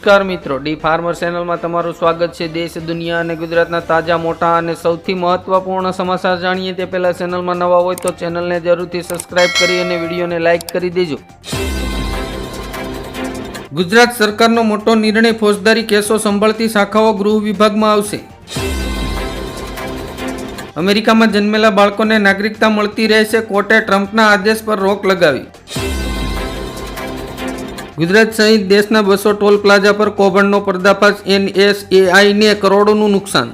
નમસ્કાર મિત્રો, D farmer ચેનલમાં તમારું સ્વાગત છે. દેશ, દુનિયા અને ગુજરાતના તાજા, મોટા અને સૌથી મહત્વપૂર્ણ સમાચાર જાણીએ તે પહેલા ચેનલમાં નવા હોય તો ચેનલને જરૂરથી સબસ્ક્રાઇબ કરી અને વિડીયોને લાઇક કરી દેજો. ગુજરાત સરકારનો મોટો નિર્ણય ફોજદારી કેસો સંભાળતી શાખાઓ ગૃહ વિભાગમાં આવશે. અમેરિકામાં જન્મેલા બાળકોને નાગરિકતા મળતી રહેશે. કોર્ટે ટ્રમ્પના આદેશ પર રોક લગાવી. ગુજરાત સહિત દેશના બસો ટોલ પ્લાઝા પર કૌભાંડનો પર્દાફાશ એનએસએઆઈને કરોડોનું નુકસાન.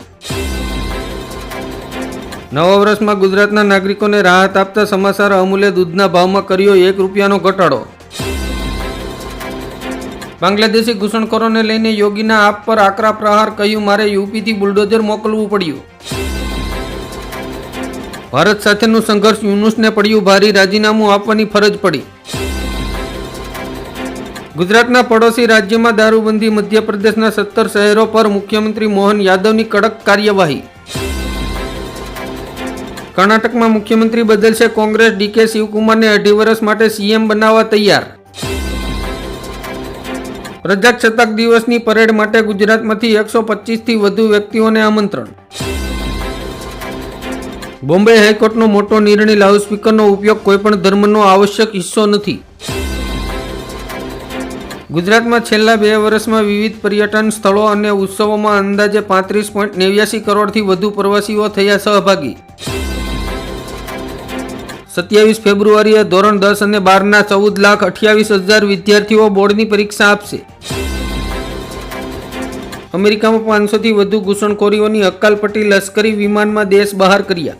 નવા વર્ષમાં ગુજરાતના નાગરિકોને રાહત આપતા સમાચાર અમૂલ્ય દૂધના ભાવમાં કર્યો એક રૂપિયાનો ઘટાડો. બાંગ્લાદેશી ઘૂસણખોરોને લઈને યોગીના આપ પર આકરા પ્રહાર કહ્યું, મારે યુપીથી બુલડોઝર મોકલવું પડ્યું. ભારત સાથેનું સંઘર્ષ યુનુસને પડ્યું, ભારી રાજીનામું આપવાની ફરજ પડી. ગુજરાતના પડોશી રાજ્યમાં દારૂબંધી મધ્યપ્રદેશના સત્તર શહેરો પર મુખ્યમંત્રી મોહન યાદવની કડક કાર્યવાહી. કર્ણાટકમાં મુખ્યમંત્રી બદલશે કોંગ્રેસ ડીકે શિવકુમારને અઢી વર્ષ માટે સીએમ બનાવવા તૈયાર. પ્રજાસત્તાક દિવસની પરેડ માટે ગુજરાતમાંથી એકસો પચીસથી વધુ વ્યક્તિઓને આમંત્રણ. બોમ્બે હાઈકોર્ટનો મોટો નિર્ણય લાઉડસ્પીકરનો ઉપયોગ કોઈપણ ધર્મનો આવશ્યક હિસ્સો નથી. ગુજરાતમાં છેલ્લા બે વર્ષમાં વિવિધ પર્યટન સ્થળો અને ઉત્સવોમાં અંદાજે પાંત્રીસ પોઈન્ટ નેવ્યાસી કરોડથી વધુ પ્રવાસીઓ થયા સહભાગી. સત્યાવીસ ફેબ્રુઆરીએ ધોરણ દસ અને બારના ચૌદ લાખ અઠ્યાવીસ હજાર વિદ્યાર્થીઓ બોર્ડની પરીક્ષા આપશે. અમેરિકામાં પાંચસોથી વધુ ઘૂસણખોરીઓની અક્કાલપટ્ટી લશ્કરી વિમાનમાં દેશ બહાર કર્યા.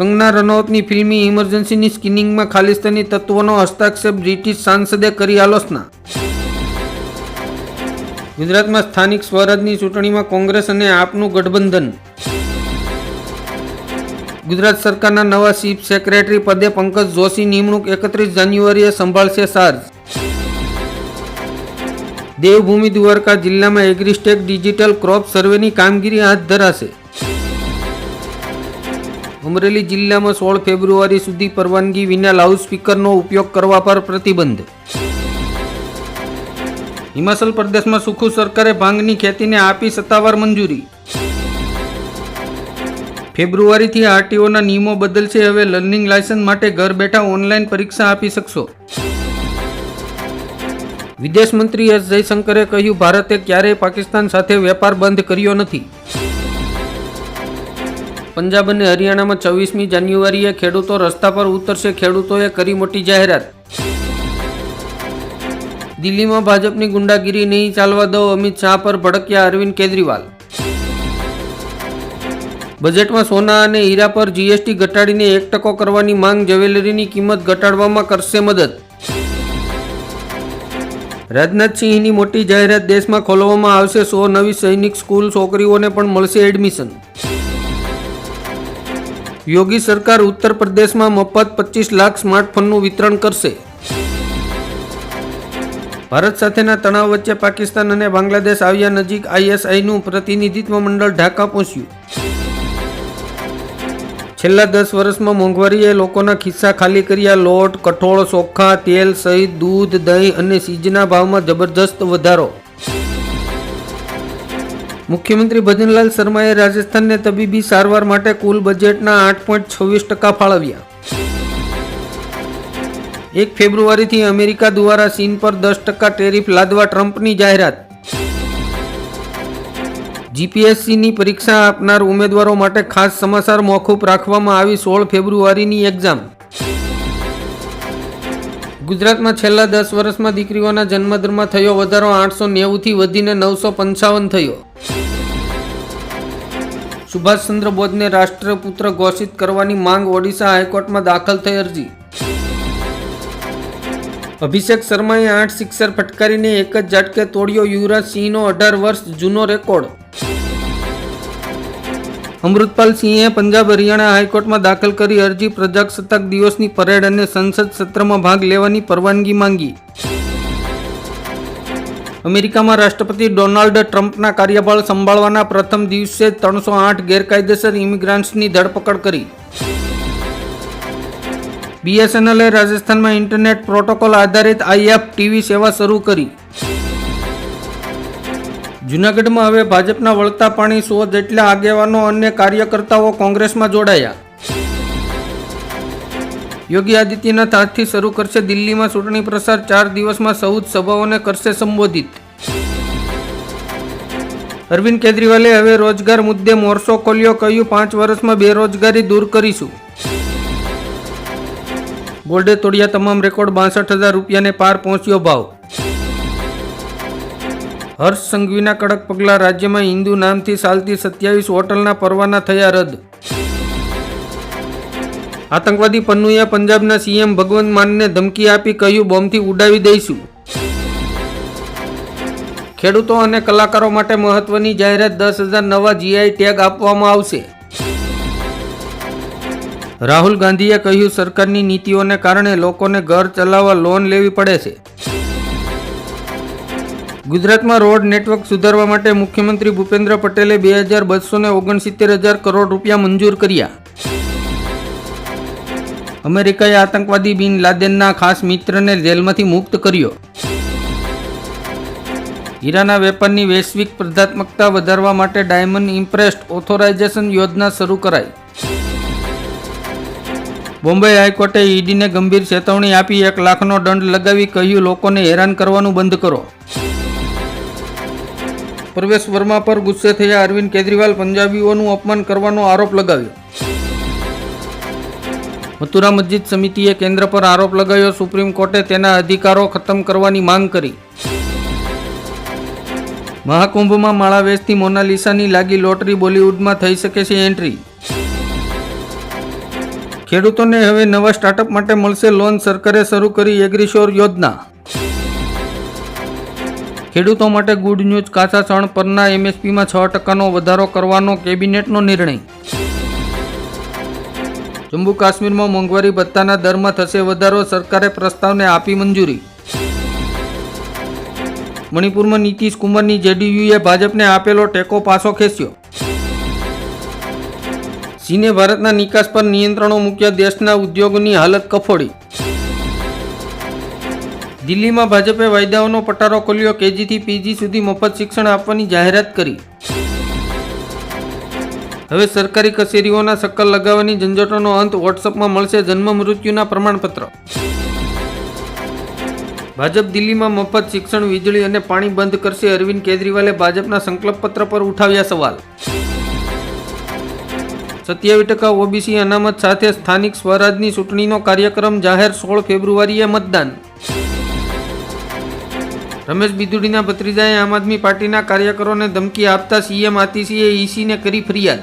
કંગના રનૌતની ફિલ્મી ઇમરજન્સીની સ્કિનિંગમાં ખાલિસ્તાની તત્વોનો હસ્તાક્ષેપ બ્રિટિશ સાંસદે કરી આલોચના. ગુજરાતમાં સ્થાનિક સ્વરાજની ચૂંટણીમાં કોંગ્રેસ અને આપનું ગઠબંધન. ગુજરાત સરકારના નવા ચીફ સેક્રેટરી પદે પંકજ જોશી નિમણૂક એકત્રીસ જાન્યુઆરીએ સંભાળશે ચાર્જ દેવભૂમિ દ્વારકા જિલ્લામાં એગ્રીસ્ટેક ડિજિટલ ક્રોપ સર્વેની કામગીરી હાથ ધરાશે. અમરેલી જિલ્લામાં સોળ ફેબ્રુઆરી સુધી પરવાનગી વિના લાઉડસ્પીકરનો ઉપયોગ કરવા પર પ્રતિબંધ. હિમાચલ પ્રદેશમાં સુખુ સરકારે ભાંગની ખેતીને આપી સત્તાવાર મંજૂરી. ફેબ્રુઆરીથી આરટીઓના નિયમો બદલશે, હવે લર્નિંગ લાયસન્સ માટે ઘર બેઠા ઓનલાઈન પરીક્ષા આપી શકશો. વિદેશ મંત્રી એસ જયશંકરે કહ્યું, ભારતે ક્યારેય પાકિસ્તાન સાથે વેપાર બંધ કર્યો નથી. પંજાબ અને હરિયાણામાં છવ્વીસમી જાન્યુઆરીએ ખેડૂતો રસ્તા પર ઉતરશે. ખેડૂતોએ કરી મોટી જાહેરાત. દિલ્હીમાં ભાજપની ગુંડાગીરી નહીં ચાલવા દો અમિત શાહ પર ભડક્યા અરવિંદ કેજરીવાલ. બજેટમાં સોના અને હીરા પર જીએસટી ઘટાડીને એક ટકો કરવાની માંગ જ્વેલરીની કિંમત ઘટાડવામાં કરશે મદદ. રાજનાથસિંહની મોટી જાહેરાત દેશમાં ખોલવામાં આવશે સો નવી સૈનિક સ્કૂલ છોકરીઓને પણ મળશે એડમિશન. યોગી સરકાર ઉત્તર પ્રદેશમાં મફત પચીસ લાખ સ્માર્ટફોનનું વિતરણ કરશે. ભારત સાથેના તણાવ વચ્ચે પાકિસ્તાન અને બાંગ્લાદેશ આવ્યા નજીક આઈએસઆઈનું પ્રતિનિધિત્વ મંડળ ઢાકા પહોંચ્યું. છેલ્લા દસ વર્ષમાં મોંઘવારીએ લોકોના ખિસ્સા ખાલી કર્યા. લોટ, કઠોળ, ચોખા, તેલ સહિત દૂધ, દહીં અને સીજના ભાવમાં જબરજસ્ત વધારો. મુખ્યમંત્રી ભજનલાલ શર્માએ રાજસ્થાનને તબીબી સારવાર માટે કુલ બજેટના આઠ પોઈન્ટ છવ્વીસ ટકા ફાળવ્યા. એક ફેબ્રુઆરીથી અમેરિકા દ્વારા ચીન પર દસ ટકા ટેરિફ લાદવા ટ્રમ્પની જાહેરાત. જીપીએસસીની પરીક્ષા આપનાર ઉમેદવારો માટે ખાસ સમાચાર મોકૂફ રાખવામાં આવી સોળ ફેબ્રુઆરીની એક્ઝામ. ગુજરાતમાં છેલ્લા દસ વર્ષમાં દીકરીઓના જન્મદરમાં થયો વધારો આઠસો નેવુંથી વધીને નવસો પંચાવન થયો. સુભાષચંદ્ર બોઝને રાષ્ટ્રપુત્ર ઘોષિત કરવાની માંગ ઓડિશા હાઈકોર્ટમાં દાખલ થઈ અરજી. અભિષેક શર્માએ આઠ સિક્સર ફટકારીને એક જ ઝાટકે તોડ્યો યુવરાજ સિંહનો અઢાર વર્ષ જૂનો રેકોર્ડ. અમૃતપાલ સિંહે પંજાબ હરિયાણા હાઈકોર્ટમાં દાખલ કરી અરજી પ્રજાસત્તાક દિવસની પરેડ અને સંસદ સત્રમાં ભાગ લેવાની પરવાનગી માંગી. અમેરિકામાં રાષ્ટ્રપતિ ડોનાલ્ડ ટ્રમ્પના કાર્યભાર સંભાળવાના પ્રથમ દિવસે ત્રણસો આઠ ગેરકાયદેસર ઇમિગ્રાન્ટ્સની ધરપકડ કરી. બીએસએનએલે રાજસ્થાનમાં ઇન્ટરનેટ પ્રોટોકોલ આધારિત આઈએફ ટીવી સેવા શરૂ કરી. જૂનાગઢમાં હવે ભાજપના વળતા પાણી સો જેટલા આગેવાનો અને કાર્યકર્તાઓ કોંગ્રેસમાં જોડાયા. યોગી આદિત્યનાથ આજથી શરૂ કરશે દિલ્હીમાં ચૂંટણી પ્રચાર ચાર દિવસમાં ચૌદ સભાઓને કરશે સંબોધિત. અરવિંદ કેજરીવાલે હવે રોજગાર મુદ્દે મોરસો ખોલ્યો, કહ્યું, પાંચ વર્ષમાં બેરોજગારી દૂર કરીશું. ગોલ્ડે તોડ્યા તમામ રેકોર્ડ, બાસઠ હજાર રૂપિયાને પાર પહોંચ્યો ભાવ. હર્ષ સંઘવીના કડક પગલાં રાજ્યમાં હિન્દુ નામથી ચાલતી સત્યાવીસ હોટલના પરવાના થયા રદ. આતંકવાદી પન્નુએ પંજાબના સીએમ ભગવંત માનને ધમકી આપી કહ્યું, બોમ્બથી ઉડાવી દઈશું. ખેડૂતો અને કલાકારો માટે મહત્વની જાહેરાત દસ હજાર નવા જીઆઈ ટેગ આપવામાં આવશે. રાહુલ ગાંધીએ કહ્યું, સરકારની નીતિઓને કારણે લોકોને ઘર ચલાવવા લોન લેવી પડે છે. ગુજરાતમાં રોડ નેટવર્ક સુધારવા માટે મુખ્યમંત્રી ભૂપેન્દ્ર પટેલે બે હજાર બસો ઓગણસિત્તેર હજાર કરોડ રૂપિયા મંજૂર કર્યા. અમેરિકાએ આતંકવાદી બિન લાદેનના ખાસ મિત્રને જેલમાંથી મુક્ત કર્યો. હીરાના વેપારની વૈશ્વિક સ્પર્ધાત્મકતા વધારવા માટે ડાયમંડ ઇમ્પ્રેસ્ડ ઓથોરાઇઝેશન યોજના શરૂ કરાઈ. બોમ્બે હાઈકોર્ટે ઈડીને ગંભીર ચેતવણી આપી, એક લાખનો દંડ લગાવી કહ્યું, લોકોને હેરાન કરવાનું બંધ કરો. પ્રવેશ વર્મા પર ગુસ્સે થયા અરવિંદ કેજરીવાલ, પંજાબીઓનું અપમાન કરવાનો આરોપ લગાવ્યો. મથુરા મસ્જિદ સમિતિએ કેન્દ્ર પર આરોપ લગાવ્યો, સુપ્રીમ કોર્ટે તેના અધિકારો ખતમ કરવાની માંગ કરી. મહાકુંભમાં માળા વેચતી મોનાલિસાની લાગી લોટરી બોલિવૂડમાં થઈ શકે છે એન્ટ્રી. ખેડૂતોને હવે નવા સ્ટાર્ટઅપ માટે મળશે લોન, સરકારે શરૂ કરી એગ્રીશોર યોજના. ખેડૂતો માટે ગુડ ન્યૂઝ કાચા ચણ પરના એમએસપીમાં છ ટકાનો વધારો કરવાનો કેબિનેટનો નિર્ણય. જમ્મુ કાશ્મીરમાં મોંઘવારી ભથ્થાના દરમાં થશે વધારો, સરકારે પ્રસ્તાવને આપી મંજૂરી. મણિપુરમાં નીતિશ કુમારની જેડીયુએ ભાજપને આપેલો ટેકો પાછો ખેંચ્યો. ચીને ભારતના નિકાસ પર નિયંત્રણો મૂક્યા દેશના ઉદ્યોગોની હાલત કફોડી. દિલ્હીમાં ભાજપે વાયદાઓનો પટારો ખોલ્યો, કેજીથી પીજી સુધી મફત શિક્ષણ આપવાની જાહેરાત કરી. હવે સરકારી કચેરીઓના ચક્કર લગાવવાની ઝંઝટોનો અંત વોટ્સઅપમાં મળશે જન્મ મૃત્યુના પ્રમાણપત્ર. ભાજપ દિલ્હીમાં મફત શિક્ષણ વીજળી અને પાણી બંધ કરશે અરવિંદ કેજરીવાલે ભાજપના સંકલ્પપત્ર પર ઉઠાવ્યા સવાલ. સત્યાવીસ ટકા ઓબીસી અનામત સાથે સ્થાનિક સ્વરાજની ચૂંટણીનો કાર્યક્રમ જાહેર સોળ ફેબ્રુઆરીએ મતદાન. રમેશ બિદુડીના ભત્રીજાએ આમ આદમી પાર્ટીના કાર્યકરોને ધમકી આપતા સીએમ આતિશીએ ઈસીને કરી ફરિયાદ.